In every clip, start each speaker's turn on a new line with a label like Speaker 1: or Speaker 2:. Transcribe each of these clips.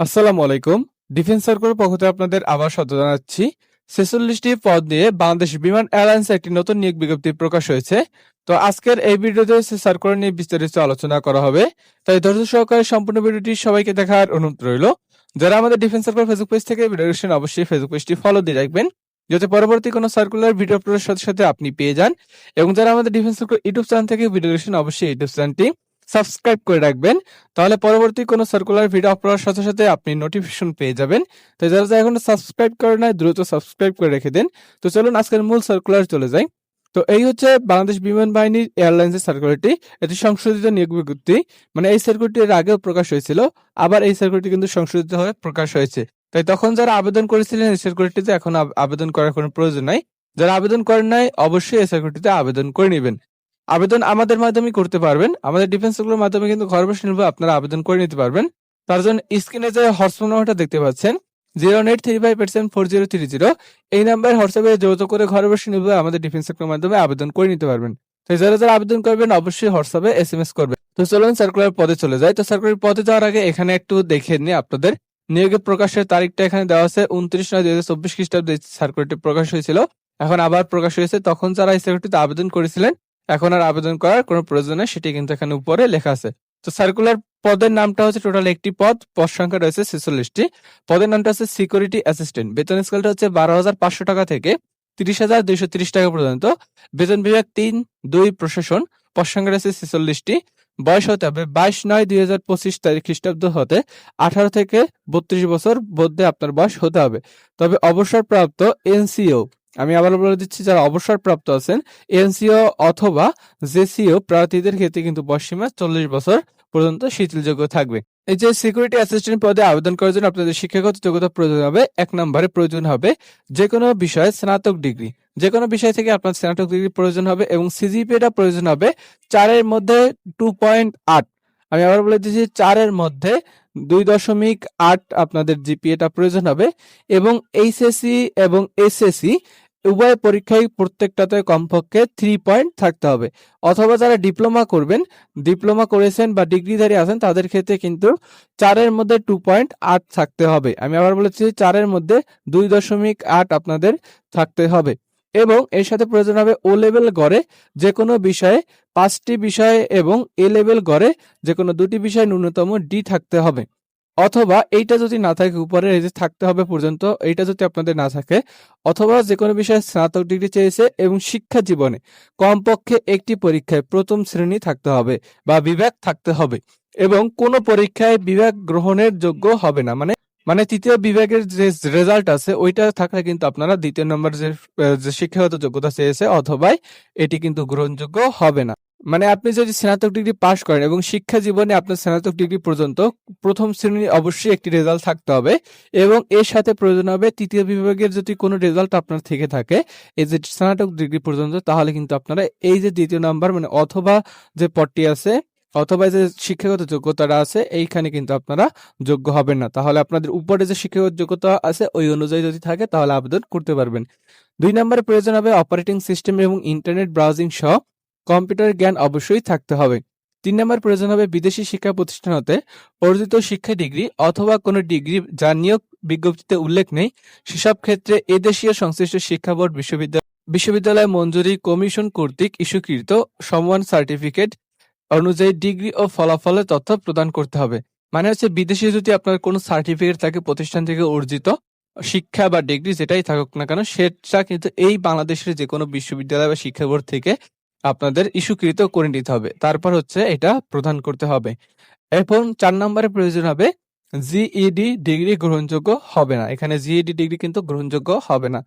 Speaker 1: আসসালামু আলাইকুম। ডিফেন্স সার্কেলের পক্ষ থেকে আপনাদের আবার স্বাগত জানাচ্ছি। ছেচল্লিশটি পদ নিয়ে বাংলাদেশ বিমান এয়ারলাইন্স একটি নতুন নিয়োগ বিজ্ঞপ্তি প্রকাশ হয়েছে। তো আজকের এই ভিডিওতে সার্কুলার নিয়ে বিস্তারিত আলোচনা করা হবে। তাই ধৈর্য সহকারে সম্পূর্ণ ভিডিওটি সবাইকে দেখার অনুরোধ রইল। যারা আমাদের ডিফেন্স সার্কুলার ফেসবুক পেজ থেকে ভিডিও অবশ্যই ফেসবুক পেজটি ফলো দিয়ে রাখবেন। যাতে পরবর্তী কোনো সার্কুলার, ভিডিও আপলোডের সাথে সাথে আপনি পেয়ে যান। এবং যারা আমাদের ডিফেন্স সার্কুলার ইউটিউব চ্যানেল থেকে ভিডিও অবশ্যই ইউটিউব চ্যানেলটি সাবস্ক্রাইব করে রাখবেন। তাহলে পরবর্তী কোনো সার্কুলার ভিডিও আপলোডের সাথে সাথে আপনি নোটিফিকেশন পেয়ে যাবেন। তো যারা যারা এখনও সাবস্ক্রাইব করে নাই, দ্রুত সাবস্ক্রাইব করে রেখে দেন। তো চলুন আজকের মূল সার্কুলার চলে যাই। তো এই হচ্ছে বাংলাদেশ বিমান বাহিনীর এয়ারলাইন্সের সার্কুলারটি এটি সংশোধিত নিয়োগ বিজ্ঞপ্তি। মানে এই সার্কুলারটি এর আগেও প্রকাশ হয়েছিল, আবার এই সার্কুলারটি কিন্তু সংশোধিত হয়ে প্রকাশ হয়েছে। তাই তখন যারা আবেদন করেছিলেন, এই সার্কুলারটিতে এখন আবেদন করার কোনো প্রয়োজন নাই। যারা আবেদন করেন নাই, অবশ্যই এই সার্কুলারটিতে আবেদন করে নেবেন। আবেদন আমাদের মাধ্যমে করতে পারবেন। আমাদের ডিফেন্সগুলোর মাধ্যমে কিন্তু ঘর বসে নির্ভর আপনারা আবেদন করে নিতে পারবেন। তার জন্য স্ক্রিনে যে হোয়াটসঅ্যাপ নাম্বারটা দেখতে পাচ্ছেন zero eight three five percent four zero three zero এই নাম্বার হোয়াটসঅ্যাপে যৌথ করে ঘরে বসে নির্ভর আমাদের ডিফেন্স সেক্টরের মাধ্যমে আবেদন করে নিতে পারবেন। তো যারা যারা আবেদন করবেন, অবশ্যই হোয়াটসঅ্যাপে এস এম এস করবেন। তো চলুন সার্কুলার পদে চলে যায় তো সার্কুলার পদে যাওয়ার আগে এখানে একটু দেখে নিই আপনাদের। নিয়োগের প্রকাশের তারিখটা এখানে দেওয়া আছে উনত্রিশ নয় দুই হাজার চব্বিশ খ্রিস্টাব্দে সার্কুলারটি প্রকাশ হয়েছিল। এখন আবার প্রকাশ হয়েছে। তখন যারা এই সার্কুলারটিতে আবেদন করেছিলেন এখন আর আবেদন করার কোনো প্রয়োজন নেই, সেটি কিন্তু এখানে উপরে লেখা আছে। তো সার্কুলার পদের নামটা হচ্ছে টোটাল একটি পদ পদ সংখ্যা রয়েছে ছেচল্লিশটি। পদের নামটা হচ্ছে সিকিউরিটি অ্যাসিস্ট্যান্ট বেতন স্কেলটা হচ্ছে বারো হাজার পাঁচশো টাকা থেকে তিরিশ হাজার দুইশো তিরিশ টাকা পর্যন্ত। বেতন বিভাগ তিন, দুই, প্রশাসন। পদ সংখ্যা রয়েছে ছেচল্লিশটি। বয়স হতে হবে বাইশ নয় দুই হাজার পঁচিশ তারিখ খ্রিস্টাব্দ হতে আঠারো থেকে বত্রিশ বছর মধ্যে আপনার বয়স হতে হবে। তবে অবসরপ্রাপ্ত এনসিও আমি আবার বলে দিচ্ছি, যারা অবসরপ্রাপ্ত আছেন, এনসিও অথবা জেসিও প্রার্থীদের ক্ষেত্রে কিন্তু বয়সীমা চল্লিশ বছর পর্যন্ত শিথিলযোগ্য থাকবে। এই যে সিকিউরিটি অ্যাসিস্ট্যান্ট পদে আবেদন করার জন্য আপনাদের শিক্ষাগত যোগ্যতা প্রয়োজন হবে, এক নম্বরে প্রয়োজন হবে যে কোনো বিষয়ে স্নাতক ডিগ্রি। যে কোনো বিষয় থেকে আপনার স্নাতক ডিগ্রি প্রয়োজন হবে এবং সিজিপিএটা প্রয়োজন হবে চারের মধ্যে টু পয়েন্ট আট। আমি আবার বলে দিচ্ছি, চারের মধ্যে দুই দশমিক আট আপনাদের জিপিএটা প্রয়োজন হবে এবং এইচএসসি এবং এসএসসি উভয় পরীক্ষায় প্রত্যেকটাতে কমপক্ষে থ্রি পয়েন্ট থাকতে হবে। অথবা যারা ডিপ্লোমা করবেন ডিপ্লোমা করেছেন বা ডিগ্রিধারী আছেন, তাদের ক্ষেত্রে কিন্তু চারের মধ্যে টু পয়েন্ট আট থাকতে হবে। আমি আবার বলেছি চারের মধ্যে দুই দশমিক আট আপনাদের থাকতে হবে। এবং এর সাথে প্রয়োজন হবে ও লেভেল গড়ে যে কোনো বিষয়ে পাঁচটি বিষয়ে এবং এ লেভেল গড়ে যে কোনো দুটি বিষয়ে ন্যূনতম ডি থাকতে হবে। অথবা এইটা যদি না থাকে উপরে এই যে থাকতে হবে পর্যন্ত, এইটা যদি আপনাদের না থাকে, অথবা যে কোনো বিষয়ে স্নাতক ডিগ্রি চেয়েছে এবং শিক্ষা জীবনে কমপক্ষে একটি পরীক্ষায় প্রথম শ্রেণি থাকতে হবে বা বিভাগ থাকতে হবে এবং কোনো পরীক্ষায় বিভাগ গ্রহণের যোগ্য হবে না। মানে মানে তৃতীয় বিভাগের যে রেজাল্ট আছে, ওইটা থাকলে কিন্তু আপনারা দ্বিতীয় নম্বর যে শিক্ষাগত যোগ্যতা চেয়েছে অথবা এটি কিন্তু গ্রহণযোগ্য হবে না। মানে আপনি যদি স্নাতক ডিগ্রি পাশ করেন এবং শিক্ষা জীবনে আপনার স্নাতক ডিগ্রি পর্যন্ত প্রথম শ্রেণির অবশ্যই একটি রেজাল্ট থাকতে হবে এবং এর সাথে প্রয়োজন হবে তৃতীয় বিভাগের যদি কোনো রেজাল্ট আপনার থেকে থাকে, এই যে স্নাতক ডিগ্রি পর্যন্ত, তাহলে কিন্তু আপনারা এই যে দ্বিতীয় নাম্বার মানে অথবা যে পদটি আছে, অথবা যে শিক্ষাগত যোগ্যতাটা আছে, এইখানে কিন্তু আপনারা যোগ্য হবেন না। তাহলে আপনাদের উপরে যে শিক্ষাগত যোগ্যতা আছে, ওই অনুযায়ী যদি থাকে, তাহলে আবেদন করতে পারবেন। দুই নম্বরে প্রয়োজন হবে অপারেটিং সিস্টেম এবং ইন্টারনেট ব্রাউজিং সহ কম্পিউটার জ্ঞান অবশ্যই থাকতে হবে। তিন নম্বর প্রয়োজন হবে বিদেশি শিক্ষা প্রতিষ্ঠান হতে অর্জিত শিক্ষা ডিগ্রি অথবা কোনো ডিগ্রি যা নিয়োগ বিজ্ঞপ্তিতে উল্লেখ নেই, সেসব ক্ষেত্রে এদেশীয় সংশ্লিষ্ট শিক্ষা বোর্ড, বিশ্ববিদ্যালয় বিশ্ববিদ্যালয় মঞ্জুরি কমিশন কর্তৃক ইস্যুকৃত সমান সার্টিফিকেট অনুযায়ী ডিগ্রি ও ফলাফলের তথ্য প্রদান করতে হবে। মানে হচ্ছে বিদেশে যদি আপনার কোনো সার্টিফিকেট থাকে প্রতিষ্ঠান থেকে অর্জিত শিক্ষা বা ডিগ্রি যেটাই থাকুক না কেন, সেটা কিন্তু এই বাংলাদেশের যে কোনো বিশ্ববিদ্যালয় বা শিক্ষা বোর্ড থেকে আপনাদের ইস্যুকৃত করে নিতে হবে। তারপর হচ্ছে এটা প্রদান করতে হবে। এখন চার নম্বরে প্রয়োজন হবে জিইডি ডিগ্রি গ্রহণযোগ্য হবে না। এখানে জিইডি ডিগ্রি কিন্তু গ্রহণযোগ্য হবে না।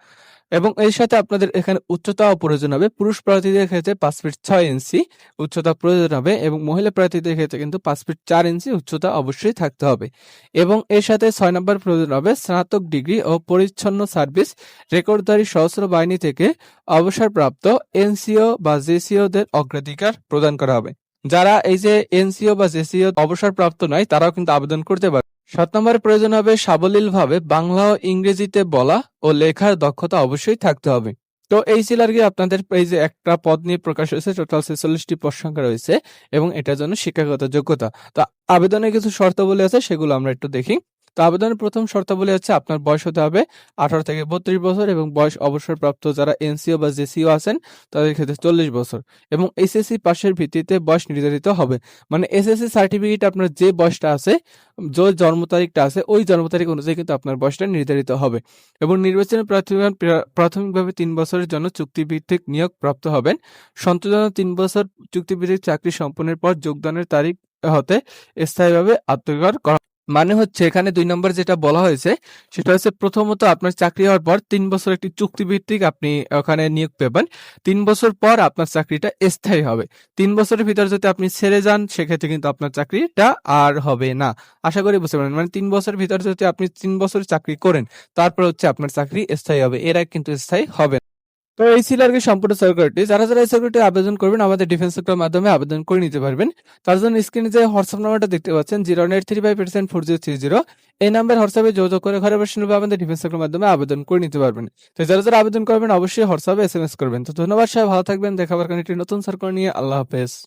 Speaker 1: এবং এর সাথে আপনাদের এখানে উচ্চতাও প্রয়োজন হবে। পুরুষ প্রার্থীদের ক্ষেত্রে পাঁচ ফিট ছয় ইঞ্চি উচ্চতা প্রয়োজন হবে এবং মহিলা প্রার্থীদের ক্ষেত্রে কিন্তু পাঁচ ফিট চার ইঞ্চি উচ্চতা অবশ্যই থাকতে হবে। এবং এর সাথে ছয় নম্বর প্রয়োজন হবে স্নাতক ডিগ্রি ও পরিচ্ছন্ন সার্ভিস রেকর্ডধারী সশস্ত্র বাহিনী থেকে অবসরপ্রাপ্ত এনসিও বা জেসিওদের অগ্রাধিকার প্রদান করা হবে। যারা এই যে এনসিও বা জেসিও অবসরপ্রাপ্ত নয়, তারাও কিন্তু আবেদন করতে পারে সাত নম্বরে প্রয়োজন হবে সাবলীলভাবে বাংলা ও ইংরেজিতে বলা ও লেখার দক্ষতা অবশ্যই থাকতে হবে। তো এই ছিল আর কি আপনাদের এই যে একটা পদ নিয়ে প্রকাশ হয়েছে টোটাল ছেচল্লিশটি পদ সংখ্যা রয়েছে এবং এটার জন্য শিক্ষাগত যোগ্যতা। তো আবেদনের কিছু শর্তাবলী আছে, সেগুলো আমরা একটু দেখি। তো আবেদনের প্রথম শর্তাবলী হচ্ছে আপনার বয়স হতে হবে আঠারো থেকে বত্রিশ বছর এবং বয়স অবসরপ্রাপ্ত যারা এনসিও বা জেসিও আছেন, তাদের ক্ষেত্রে চল্লিশ বছর এবং এসএসসি পাশের ভিত্তিতে বয়স নির্ধারিত হবে। মানে এসএসসি সার্টিফিকেট আপনার যে বয়সটা আছে, যে জন্ম তারিখটা আছে, ওই জন্ম তারিখ অনুযায়ী কিন্তু আপনার বয়সটা নির্ধারিত হবে এবং নির্বাচনের প্রার্থীগণ প্রাথমিকভাবে তিন বছরের জন্য চুক্তিভিত্তিক নিয়োগ প্রাপ্ত হবেন। সন্তোষজনক তিন বছর চুক্তিভিত্তিক চাকরি সম্পন্নের পর যোগদানের তারিখ হতে স্থায়ীভাবে আত্মীয়কর করা মানে হচ্ছে এখানে দুই নম্বর যেটা বলা হয়েছে, সেটা হচ্ছে প্রথমত আপনার চাকরি হওয়ার পর তিন বছর একটি চুক্তিভিত্তিক আপনি ওখানে নিয়োগ পাবেন। তিন বছর পর আপনার চাকরিটা স্থায়ী হবে। তিন বছরের ভিতর যদি আপনি ছেড়ে যান, সেক্ষেত্রে কিন্তু আপনার চাকরিটা আর হবে না। আশা করি বুঝতে পারেন মানে তিন বছরের ভিতর যদি আপনি তিন বছর চাকরি করেন, তারপর হচ্ছে আপনার চাকরি স্থায়ী হবে। এর কিন্তু স্থায়ী হবে। তো এই ছিল আর কি সম্পূর্ণ সার্কুলারটি যারা যারা এই সার্কুলারটি আবেদন করবেন, আমাদের ডিফেন্স সেক্টরের মাধ্যমে আবেদন করে নিতে পারবেন। তার জন্য স্ক্রিনে যে হোয়াটসঅ্যাপ নাম্বারটা দেখতে পাচ্ছেন zero eight three five percent four zero three zero এই নাম্বার হোয়াটসঅ্যাপে যোগাযোগ করে ঘরে বসে নেবে আমাদের ডিফেন্স সেক্টরের মাধ্যমে আবেদন করে নিতে পারবেন। তো যারা যারা আবেদন করবেন, অবশ্যই হোয়াটসঅ্যাপে এস এম এস করবেন। তো ধন্যবাদ সবাই, ভালো থাকবেন দেখাবার কারণে একটি নতুন সার্কুলার নিয়ে। আল্লাহ হাফেজ।